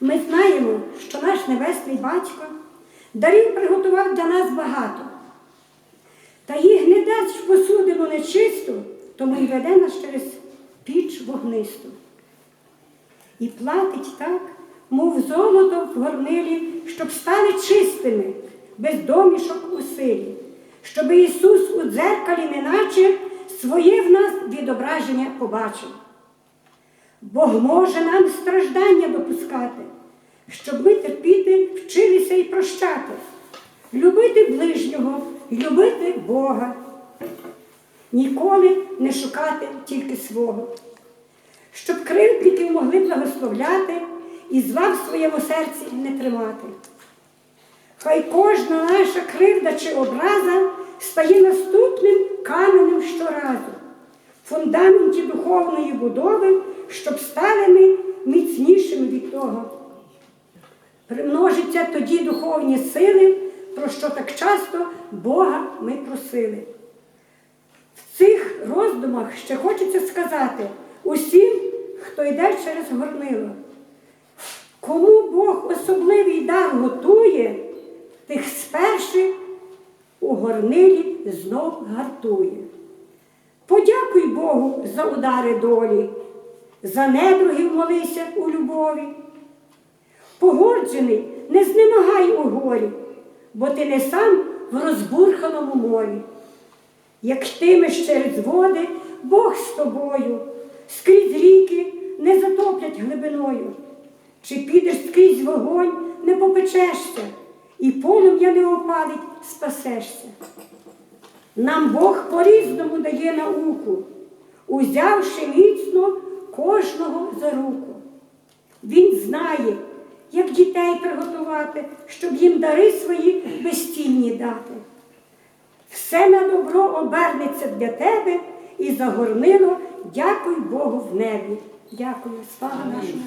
Ми знаємо, що наш Небесний Батько дарів приготував для нас багато. Та їх не дасть посудину нечисту, тому й веде нас через піч вогнисту. І платить так, мов золото в горнилі, щоб стали чистими, без домішок у силі, щоб Ісус у дзеркалі неначе своє в нас відображення побачив. Бог може нам страждання допускати, щоб ми терпіти, вчилися і прощати, любити ближнього, любити Бога, ніколи не шукати тільки свого, щоб кривдників могли благословляти і зла в своєму серці не тримати. Хай кожна наша кривда чи образа стає наступним каменем щоразу, фундаменті духовної будови, щоб стали ми міцнішими від того. Примножиться тоді духовні сили, про що так часто Бога ми просили. В цих роздумах ще хочеться сказати усім, хто йде через горнило. Кому Бог особливий дар готує, тих сперши у горнилі знов гартує. Подякуй Богу за удари долі, за недругів молися у любові. Погоджений, не знемагай у горі, бо ти не сам в розбурханому морі. Як йтимеш через води, Бог з тобою, скрізь ріки не затоплять глибиною. Чи підеш скрізь вогонь, не попечешся, і полум'я не опалить, спасешся. Нам Бог по-різному дає науку, узявши міцно кожного за руку. Він знає, як дітей приготувати, щоб їм дари свої безцінні дати. Все на добро обернеться для тебе і загорнило, дякуй Богу в небі. Дякую, слава нашому.